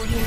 Audio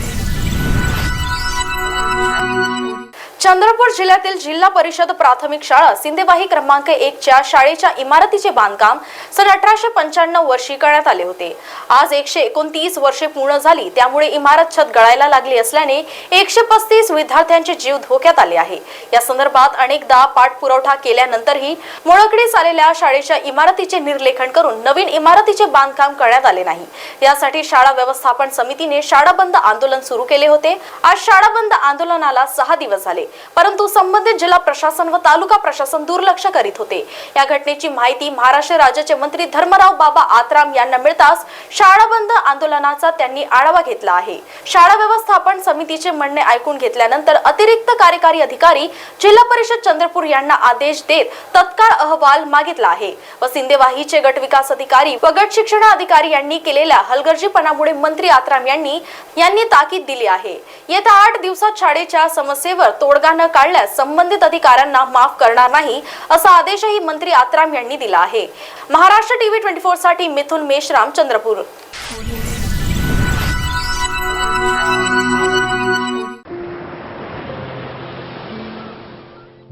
Chandrapur जिल्ह्यातील जिल्हा परिषद प्राथमिक शाळा सिंदेवाही क्रमांक एकच्या शाळेच्या इमारतीचे बांधकाम सन अठराशे पंच्याण्णव वर्षी करण्यात आले होते. आज एकशे एकोणतीस वर्षे पूर्ण झाली त्यामुळे इमारत छत गळायला लागली असल्याने एकशे पस्तीस विद्यार्थ्यांचे जीव धोक्यात आले आहे. या संदर्भात अनेकदा पाठपुरवठा केल्यानंतरही मुळकडीस आलेल्या शाळेच्या इमारतीचे निर्लेखन करून नवीन इमारतीचे बांधकाम करण्यात आले नाही. यासाठी शाळा व्यवस्थापन समितीने शाळा बंद आंदोलन सुरू केले होते. आज शाळा बंद आंदोलनाला सहा दिवस झाले. परंतु संबंधित जिल्हा प्रशासन व तालुका प्रशासन दुर्लक्ष करीत होते. या घटनेची माहिती महाराष्ट्र राज्याचे मंत्री धर्मराव बाबा आत्राम यांना मिळताच शाळा बंद आंदोलनाचा त्यांनी आढावा घेतला आहे. शाळा व्यवस्थापन समितीचे म्हणणे ऐकून घेतल्यानंतर अतिरिक्त कार्यकारी अधिकारी जिल्हा परिषद चंद्रपूर यांना आदेश देत तत्काळ अहवाल मागितला आहे. व सिंदेवाहीचे गट विकास अधिकारी व गट शिक्षण अधिकारी यांनी केलेल्या हलगर्जीपणामुळे मंत्री आत्राम यांनी यांनी ताकीद दिली आहे. येत्या आठ दिवसात शाळेच्या समस्येवर तोडगा न काढल्यास संबंधित अधिकाऱ्यांना माफ करणार नाही असा आदेशही मंत्री आत्राम यांनी दिला आहे. महाराष्ट्र टीव्ही ट्वेंटी फोरसाठी मिथुन मेश्राम चंद्रपूर.